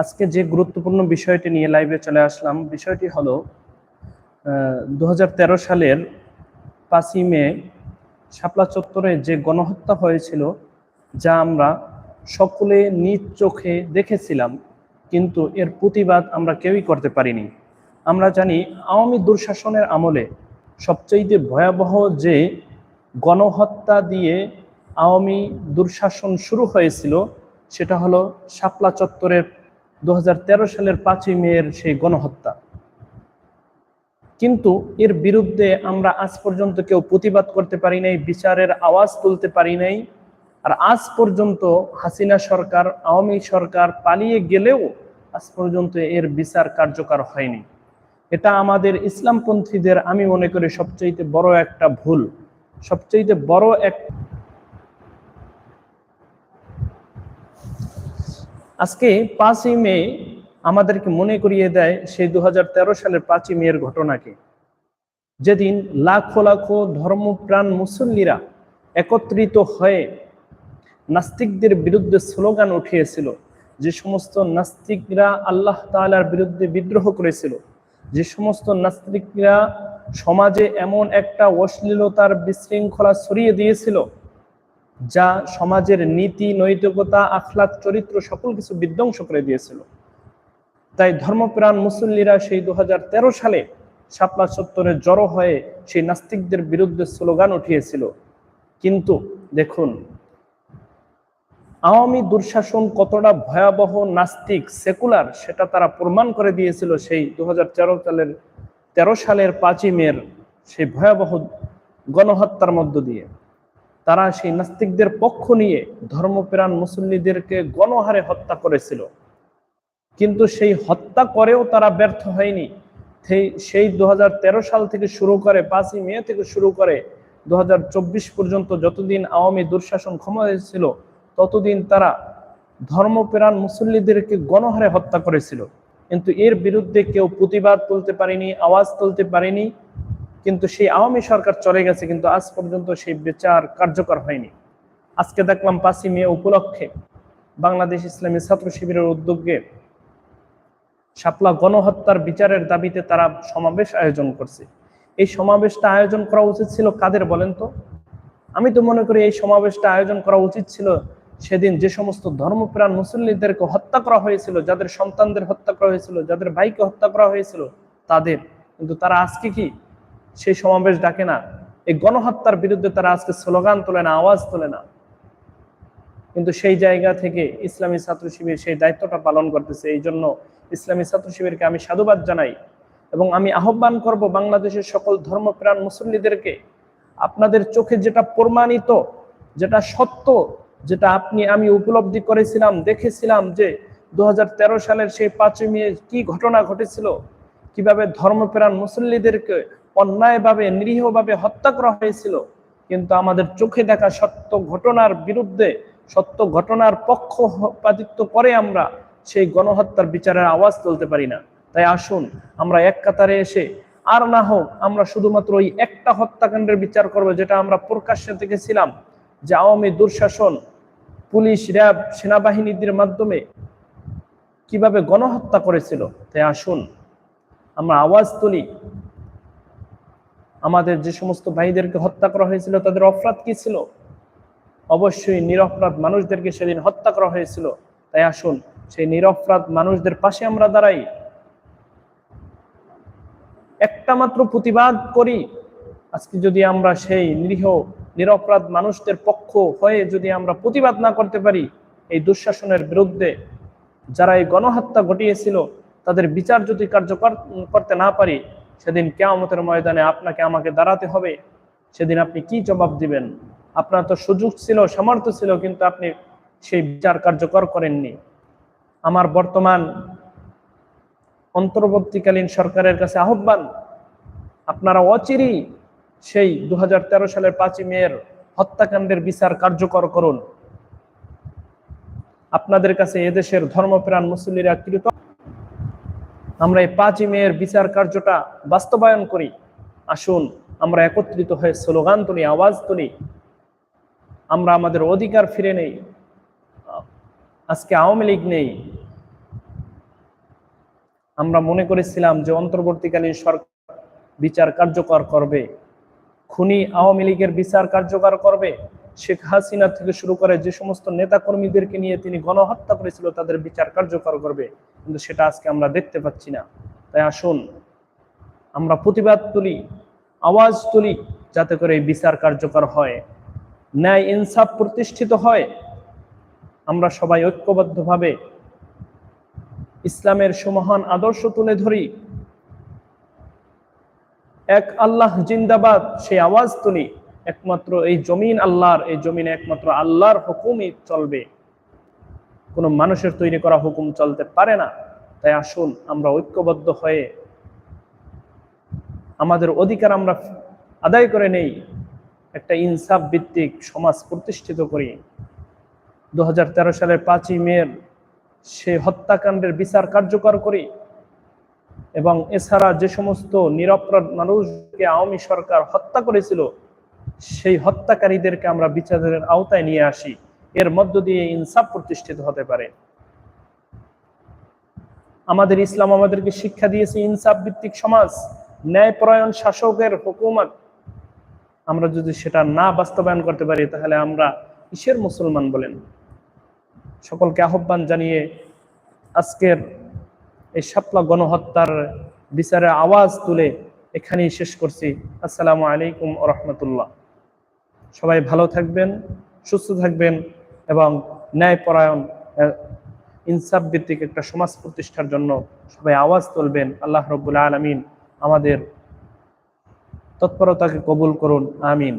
আজকে যে গুরুত্বপূর্ণ বিষয়টি নিয়ে লাইভে চলে আসলাম, বিষয়টি হলো দু হাজার তেরো সালের পাঁচই মে শাপলা চত্বরে যে গণহত্যা হয়েছিল, যা আমরা সকলে নিজ চোখে দেখেছিলাম, কিন্তু এর প্রতিবাদ আমরা কেউই করতে পারিনি। আমরা জানি আওয়ামী দুঃশাসনের আমলে সবচেয়ে ভয়াবহ যে গণহত্যা দিয়ে আওয়ামী দুঃশাসন শুরু হয়েছিল, সেটা হলো শাপলা চত্বরের দু সালের পাঁচই মেয়ের সেই গণহত্যা। কিন্তু এর বিরুদ্ধে আমরা আজ পর্যন্ত কেউ প্রতিবাদ করতে পারি নাই, বিচারের আওয়াজ তুলতে পারি নাই, আর আজ পর্যন্ত হাসিনা সরকার, আওয়ামী সরকার পালিয়ে গেলেও আজ পর্যন্ত এর বিচার কার্যকর হয়নি। এটা আমাদের ইসলামপন্থীদের, আমি মনে করি সবচেয়ে বড় একটা ভুল। সবচেয়ে বড় এক আজকে পাঁচই মে আমাদেরকে মনে করিয়ে দেয় সেই দু হাজার তেরো সালের পাঁচই মেয়ের ঘটনাকে। যেদিন লাখো লাখো ধর্মপ্রাণ মুসল্লিরা একত্রিত হয়ে নাস্তিকদের বিরুদ্ধে স্লোগান উঠিয়েছিল, যে সমস্ত নাস্তিকরা আল্লাহ তালার বিরুদ্ধে বিদ্রোহ করেছিল, যে সমস্ত নাস্তিকরা সমাজে এমন একটা অশ্লীলতার বিশৃঙ্খলা ছড়িয়ে দিয়েছিল যা সমাজের নীতি, নৈতিকতা আখলাক চরিত্র সকল কিছু বিধ্বংস করে দিয়েছিল। তাই ধর্মপ্রাণ মুসল্লিরা সেই দুহাজার তেরো সালে শাপলা চত্বরে জড়ো হয়ে সেই নাস্তিকদের বিরুদ্ধে স্লোগান উঠিয়েছিল। কিন্তু দেখুন, আওয়ামী দুঃশাসন কতটা ভয়াবহ, নাস্তিক, সেকুলার, সেটা তারা প্রমাণ করে দিয়েছিল সেই দু হাজার তেরো সালের তেরো সালের পাঁচই মের সেই ভয়াবহ গণহত্যার মধ্য দিয়ে। তারা সেই নাস্তিকদের পক্ষ নিয়ে ধর্মপ্রাণ মুসল্লিদেরকে গণহারে হত্যা করেছিল। কিন্তু সেই হত্যা করেও তারা ব্যর্থ হয়নি। সেই দু হাজার তেরো সাল থেকে শুরু করে পাঁচই মে থেকে শুরু করে দু হাজার চব্বিশ পর্যন্ত যতদিন আওয়ামী দুঃশাসন ক্ষমতায় ছিল ততদিন তারা ধর্মপ্রাণ মুসল্লিদেরকে গণহারে হত্যা করেছিল। কিন্তু এর বিরুদ্ধে কেউ প্রতিবাদ তুলতে পারেনি, আওয়াজ তুলতে পারেনি কিন্তু সেই আওয়ামী সরকার চলে গেছে, কিন্তু আজ পর্যন্ত সেই বিচার কার্যকর হয়নি। আজকে দেখলাম পাঁচই মে উপলক্ষে বাংলাদেশ ইসলামী ছাত্র শিবিরের উদ্যোগে শাপলা গণহত্যার বিচারের দাবিতে তারা সমাবেশ আয়োজন করছে। এই সমাবেশটা আয়োজন করা উচিত ছিল কাদের বলেন তো? আমি তো মনে করি এই সমাবেশটা আয়োজন করা উচিত ছিল সেদিন যে সমস্ত ধর্মপ্রাণ মুসল্লিদেরকে হত্যা করা হয়েছিল, যাদের সন্তানদের হত্যা করা হয়েছিল, যাদের ভাইকে হত্যা করা হয়েছিল, তাদের। কিন্তু তারা আজকে কি সেই সমাবেশ ডাকে না। এই গণহত্যার বিরুদ্ধে তারা আজকে স্লোগান তোলে না, আওয়াজ তোলে না। কিন্তু সেই জায়গা থেকে ইসলামী ছাত্র শিবির সেই দায়িত্বটা পালন করতেছে। এই জন্য ইসলামী ছাত্র শিবিরকে আমি সাধুবাদ জানাই এবং আমি আহ্বান করব বাংলাদেশের সকল ধর্মপ্রাণ মুসল্লিদেরকে, আপনাদের চোখে যেটা প্রমাণিত, যেটা সত্য, যেটা আপনি, আমি উপলব্ধি করেছিলাম, দেখেছিলাম যে দু হাজার তেরো সালের সেই পাঁচই মে কি ঘটনা ঘটেছিল, কীভাবে ধর্মপ্রাণ মুসল্লিদেরকে অন্যায়ভাবে, নিরীহভাবে হত্যা করা হয়েছিল। কিন্তু আমাদের চোখে দেখা সত্য ঘটনার বিরুদ্ধে, সত্য ঘটনার পক্ষপাতিত্ব করে আমরা সেই গণহত্যার বিচারের আওয়াজ তুলতে পারি না। তাই আসুন, আমরা এক কাতারে এসে, আর না হোক, আমরা শুধুমাত্র ওই একটা হত্যাকাণ্ডের বিচার করব, যেটা আমরা প্রকাশ্যে দেখেছিলাম, যে আওয়ামী দুঃশাসন, পুলিশ, র্যাব, সেনাবাহিনীদের মাধ্যমে কীভাবে গণহত্যা করেছিল। তাই আসুন, আমরা আওয়াজ তুলি আমাদের যে সমস্ত ভাইদেরকে হত্যা করা হয়েছিল, তাদের অপরাধ কি ছিল? অবশ্যই নিরপরাধ মানুষদেরকে সেদিন হত্যা করা হয়েছিল। তাই আসুন, সেই নিরপরাধ মানুষদের পাশে আমরা দাঁড়াই। একটা মাত্র প্রতিবাদ করি। আজকে যদি আমরা সেই নিরীহ, নিরপরাধ মানুষদের পক্ষ হয়ে যদি আমরা প্রতিবাদ না করতে পারি, এই দুঃশাসনের বিরুদ্ধে যারা এই গণহত্যা ঘটিয়েছিল, তাদের বিচার যদি কার্যকর করতে না পারি সেদিন কেয়ামতের ময়দানে আপনাকে আমাকে দাঁড়াতে হবে। সেদিন আপনি কি জবাব দিবেন? আপনার তো সুযোগ ছিল, সামর্থ্য ছিল, কিন্তু আপনি সেই বিচার কার্যকর করেননি। আমার বর্তমান অন্তর্বর্তীকালীন সরকারের কাছে আহ্বান, আপনারা অচিরই সেই দু হাজার তেরো সালের পাঁচই মেয়ের হত্যাকাণ্ডের বিচার কার্যকর করুন। আপনাদের কাছে এদেশের ধর্মপ্রাণ মুসল্লিরা কৃত আমরা এই পাঁচই মেয়ের বিচার কার্যটা বাস্তবায়ন করি। আসুন, আমরা একত্রিত হয়ে স্লোগান তুলি, আওয়াজ তুলি। আমরা আমাদের অধিকার ফিরে নেই। আজকে আওয়ামী লীগ নেই। আমরা মনে করেছিলাম যে অন্তর্বর্তীকালীন সরকার বিচার কার্যকর করবে। খুনি আওয়ামী লীগের বিচার কার্যকর করবে। শেখ হাসিনা থেকে শুরু করে যে সমস্ত নেতা কর্মীদেরকে নিয়ে তিনি গণহত্যা করেছিল, তাদের বিচার কার্যকর করবে। কিন্তু সেটা আজকে আমরা দেখতে পাচ্ছি না। তাই আসুন, আমরা প্রতিবাদ তুলি, আওয়াজ তুলি, যাতে করে এই বিচার কার্যকর হয়, ন্যায় ইনসাফ প্রতিষ্ঠিত হয়। আমরা সবাই ঐক্যবদ্ধভাবে ইসলামের সুমহান আদর্শ তুলে ধরি। এক আল্লাহ জিন্দাবাদ, সেই আওয়াজ তুলি, একমাত্র এই জমিন আল্লাহর, এই জমিনে একমাত্র আল্লাহর হুকুমই চলবে। কোনো মানুষের তৈরি করা হুকুম চলতে পারে না। তাই আসুন, আমরা ঐক্যবদ্ধ হয়ে আমাদের অধিকার আমরা আদায় করে নেই। একটা ইনসাফ ভিত্তিক সমাজ প্রতিষ্ঠিত করি। দু হাজার তেরো সালের পাঁচই মের সেই হত্যাকাণ্ডের বিচার কার্যকর করি এবং এছাড়া যে সমস্ত নিরপরাধ মানুষকে আওয়ামী সরকার হত্যা করেছিল, সেই হত্যাকারীদেরকে আমরা বিচারের আওতায় নিয়ে আসি। এর মধ্য দিয়ে ইনসাফ প্রতিষ্ঠিত হতে পারে। আমাদের ইসলাম আমাদেরকে শিক্ষা দিয়েছে, ইনসাফ ভিত্তিক সমাজ ন্যায়পরায়ণ শাসকের হুকুমত। আমরা যদি সেটা না বাস্তবায়ন করতে পারি, তাহলে আমরা কিসের মুসলমান বলেন? সকলকে আহ্বান জানিয়ে আজকের এই শাপলা গণহত্যার বিচারের আওয়াজ তুলে এখানেই শেষ করছি। আসসালামু আলাইকুম রহমতুল্লাহ। সবাই ভালো থাকবেন, সুস্থ থাকবেন। এবং ন্যায়পরায়ণ ইনসাফ ভিত্তিক একটা সমাজ প্রতিষ্ঠার জন্য সবাই আওয়াজ তুলবেন। আল্লাহ রবুল্লা আলমিন আমাদের তৎপরতাকে কবুল করুন। আমিন।